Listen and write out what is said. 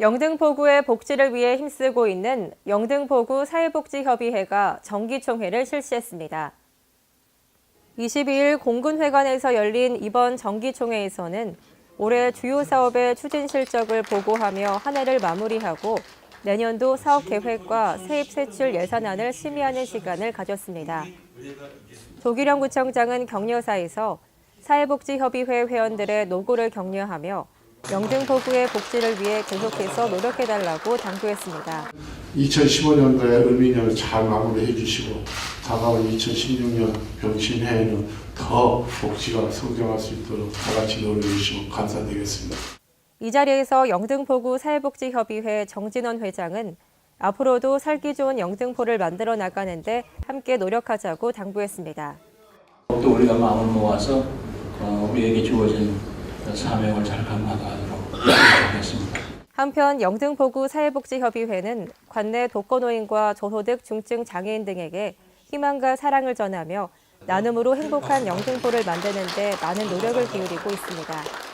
영등포구의 복지를 위해 힘쓰고 있는 영등포구 사회복지협의회가 정기총회를 실시했습니다. 22일 공군회관에서 열린 이번 정기총회에서는 올해 주요 사업의 추진 실적을 보고하며 한 해를 마무리하고 내년도 사업 계획과 세입 세출 예산안을 심의하는 시간을 가졌습니다. 조기령 구청장은 격려사에서 사회복지협의회 회원들의 노고를 격려하며 영등포구의 복지를 위해 계속해서 노력해달라고 당부했습니다. 2015년도에 을민년을 잘 마무리해 주시고 다가올 2016년 병신해에는 더 복지가 성장할 수 있도록 다 같이 노력해 주시면 감사드리겠습니다. 이 자리에서 영등포구 사회복지협의회 정진원 회장은 앞으로도 살기 좋은 영등포를 만들어 나가는데 함께 노력하자고 당부했습니다. 또 우리가 마음을 모아서 어, 우리에게 주어진 사명을 잘 감당하도록 하겠습니다. 한편 영등포구 사회복지협의회는 관내 독거노인과 저소득 중증 장애인 등에게 희망과 사랑을 전하며 나눔으로 행복한 영등포를 만드는 데 많은 노력을 기울이고 있습니다.